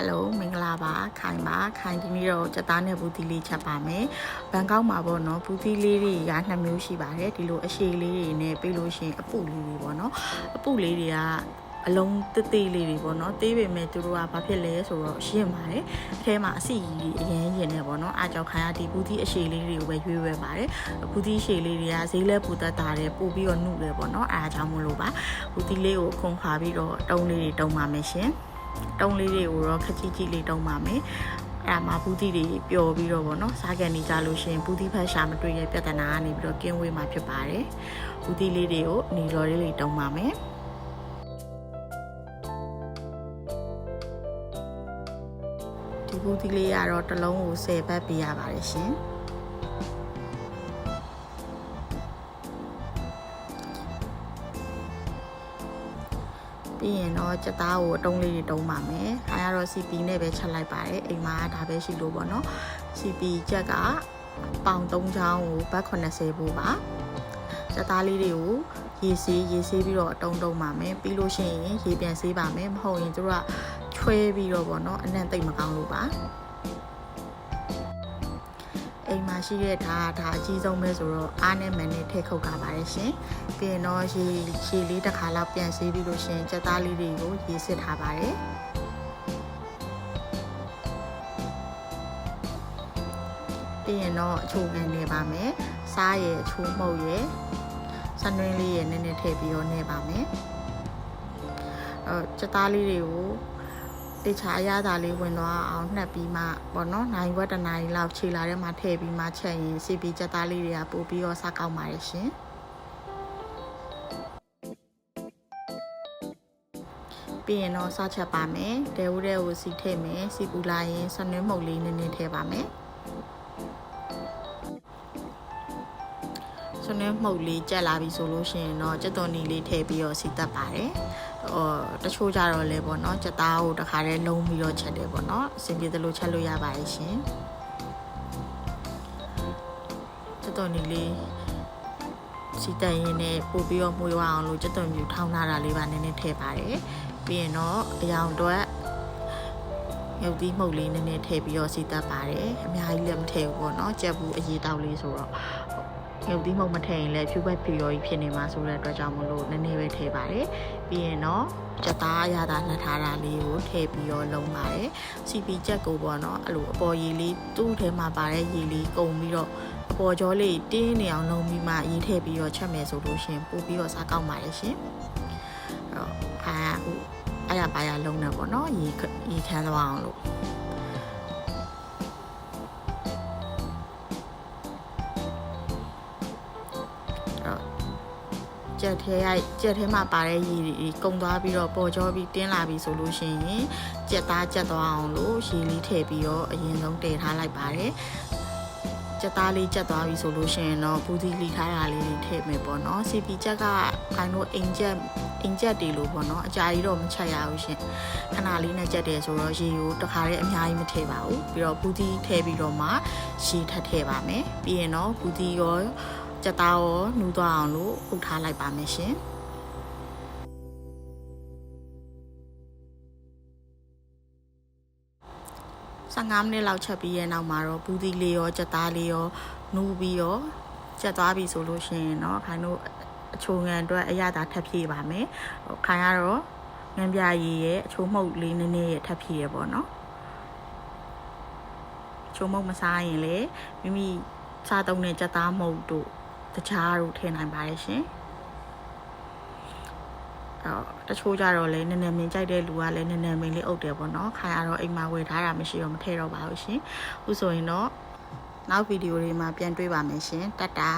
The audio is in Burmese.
ယ်လိုမင်္ဂလာပါခိုင်ပါခိုင်ဒီနေ့တော့စက်သားနဲ့ဘူးသီးလေးချက်ပါမယ်ဘန်ကောက်မှာပေါ့နော်ဘူးသီးလေးတွေကနှစ်မျိုးရှိပါတယ်ဒီလိုအရှိလေးတွေနဲ့ပြီးလို့ရှိရင်အပုလေးတွေပေါ့နော်အပုလေးတွေကအလုံးတစ်သေးလေးတွေပေါ့နော်သေးပေမဲ့သူတို့ကဘာဖြစ်လဲဆိုတော့ရှင်းပါတယ်အထဲမှာအစီကြီးအရင်ရင်နေပေါ့နော်အားကြောင့်ခိုင်ရဒီဘူးသီးအရှိလေးတွေကိုပဲရွေးဝဲပါတယ်ဘူးသီးအရှိလေးတွေကဈေးလဲပူသက်တာတယ်ပို့ပြီးတော့နှုတ်တယ်ပေါ့နော်အားကြောင့်မလို့ပါဘူးသီးလေးကိုခုံခါပြီးတော့တုံးလေးတွေတုံးပါမယ်ရှင် တုံးလေးတွေကိုတော့ခကြီးကြီးလေးတုံးပါမယ်အဲ့ဒါမှဘူးတီတွေပျော်ပြီးတော့ဗောနော်စားကန်နေကြလို့ရှိရင်ဘူးတီဖက်ရှာမတွေ့ရဲ့ပြဿနာကနေပြီးတော့ကင်းဝေးမှာဖြစ်ပါတယ်ဘူးတီလေးတွေကိုနေတော်လေးလေးတုံးပါမယ်ဒီဘူးတီလေးကတော့တစ်လုံးကို10ဘတ်ပေးရပါတယ်ရှင် ပြီးရင်တော့ကြက်သားကိုအတုံးလေးတွေတုံးပါမယ်။အဲကတော့ CP နဲ့ပဲချက်လိုက်ပါတယ်။အိမ်မှာဒါပဲရှိလို့ပေါ့နော်။ CP ကြက်ကပေါင်3ချောင်းကိုဘတ်80ဘူးပါ။ကြက်သားလေးတွေကိုရေဆေးရေဆေးပြီးတော့အတုံးတုံးပါမယ်။ပြီးလို့ရှိရင်ရေပြန်ဆေးပါမယ်။မဟုတ်ရင်တို့ကချွဲပြီးတော့ပေါ့နော်။အနံ့သိမ့်မကောင်းလို့ပါ။ အိမ်မှာရှိတဲ့ဒါဒါအကြီးဆုံးပဲဆိုတော့အားနဲ့မန်နဲ့ထည့်ခုတ်တာပါတယ်ရှင်ပြီးရင်တော့ရေရေလေးတစ်ခါလောက်ပြန်ဆေးပြီးလို့ရှင်ကြက်သားလေးတွေကိုရေစစ်ထားပါတယ်ပြီးရင်တော့အချိုခံနေပါမယ်စားရယ်အချိုမှုတ်ရယ်ဆန်တွင်းလေးရယ်နည်းနည်းထည့်ပြီးတော့နေပါမယ်အဲကြက်သားလေးတွေကို တေချာအရသာလေးဝင်သွားအောင်နှက်ပြီးမှပေါ့နော်နိုင်ခွက်တစ်နိုင်လောက်ခြေလာထဲမှာထည့်ပြီးမှချက်ရင်စီပီကြက်သားလေးတွေကပို့ပြီးတော့စားကောက်ပါတယ်ရှင်ပြီးရင်တော့စားချက်ပါမယ်ဒဲဦးတဲ့ကိုစီထည့်မယ်စီပူလာရင်ဆနွှဲမှုတ်လေးနည်းနည်းထည့်ပါမယ် ဆွနွှဲမှုတ်လေးကြက်လာပြီဆိုလို့ရှိရင်တော့ကြက်သွန်နီလေးထည့်ပြီးတော့စီတက်ပါတယ်ဟိုတချို့ကြတော့လဲပေါ့နော်ကြက်သားကိုတခါတည်းလုံးပြီးတော့ချက်တယ်ပေါ့နော်အဆင်ပြေသလိုချက်လို့ရပါတယ်ရှင်ကြက်သွန်နီလေးစီတက်ရင်လည်းပို့ပြီးတော့မှုရအောင်လို့ကြက်သွန်ပြူထောင်းထားတာလေးပါနည်းနည်းထည့်ပါတယ်ပြီးရင်တော့အယောင်အတွက်ရုပ်သီးမှုတ်လေးနည်းနည်းထည့်ပြီးတော့စီတက်ပါတယ်အများကြီးလည်းမထည့်ဘူးပေါ့နော်ကြက်ဘူးအရေးတောက်လေးဆိုတော့ ရုပ်သီးမှုတ်မထည့်ရင်လည်းဖြူဘက်ဖြူရောကြီးဖြစ်နေမှာဆိုတဲ့အတွက်ကြောင့်မလို့နည်းနည်းပဲထည့်ပါတယ်ပြီးရင်တော့ကြက်သားအရသာနှက်ထားတာလေးကိုထည့်ပြီးတော့လုံးပါတယ် CP ကြက်ကိုပေါ့နော်အဲ့လိုအပေါ်ရည်လေးသူ့ထဲမှာပါတဲ့ရည်လေးကုန်ပြီးတော့အပေါ်ကျော်လေးတင်းနေအောင်လုံးပြီးမှရေးထည့်ပြီးတော့ချက်မယ်ဆိုလို့ရှင်ပို့ပြီးတော့စားကောက်ပါတယ်ရှင်အဲ့တော့အာဟိုအဲ့ရပါရလုံးနေပေါ့နော်ရေရေခမ်းသွားအောင်လို့ ကြက်ထဲရိုက်ကြက်ထဲမှာပါတဲ့ရေတွေကုံသွားပြီးတော့ပေါ်ကျော်ပြီးတင်းလာပြီဆိုလို့ရှိရင်ကြက်သားကြက်သွားအောင်လို့ရေလေးထည့်ပြီးတော့အရင်ဆုံးတည်ထားလိုက်ပါတယ်ကြက်သားလေးကြက်သွားပြီဆိုလို့ရှိရင်တော့ဘူးဒီလီထားတာလေးတွေထည့်မယ်ပေါ့နော် CP ကြက်ကခိုင်တို့အိမ်ကြက်အိမ်ကြက်တွေလို့ပေါ့နော်အကြာကြီးတော့မချက်ရဘူးရှင်ခဏလေးနဲ့ကြက်တယ်ဆိုတော့ရေကိုတခါတည်းအများကြီးမထည့်ပါဘူးပြီးတော့ဘူးဒီထည့်ပြီးတော့မှရေထပ်ထည့်ပါမယ်ပြီးရင်တော့ဘူးဒီရော ကြက်သားရောနူးသွားအောင်လို့အုပ်ထားလိုက်ပါမယ်ရှင်15မိနစ်လောက်ချက်ပြီးရဲ့နောက်မှာတော့ဘူးသီးလေးရောကြက်သားလေးရောနူးပြီးရောကြက်သွားပြီဆိုလို့ရှိရင်တော့ခိုင်တို့အချိုငံအတွက်အရသာထပ်ဖြည့်ပါမယ်ခိုင်ကတော့ငံပြရည်ရဲ့အချိုမှုတ်လေးနည်းနည်းရထပ်ဖြည့်ရပေါ့နော်ချိုမှုတ်မစားရင်လေမိမိစားသုံးတဲ့ကြက်သားမှုတ်တို့ တခြားတို့ထည့်နိုင်ပါတယ်ရှင်အော်တချို့ကြတော့လဲနည်းနည်းမင်းကြိုက်တဲ့လူကလည်းနည်းနည်းမင်းလေးအုပ်တယ်ပေါ့နော်ခိုင်ရတော့အိမ်မှာဝယ်ထားတာမရှိတော့မထည့်တော့ပါဘူးရှင်အခုဆိုရင်တော့နောက်ဗီဒီယိုတွေမှာပြန်တွေ့ပါမယ်ရှင်တတ်တာ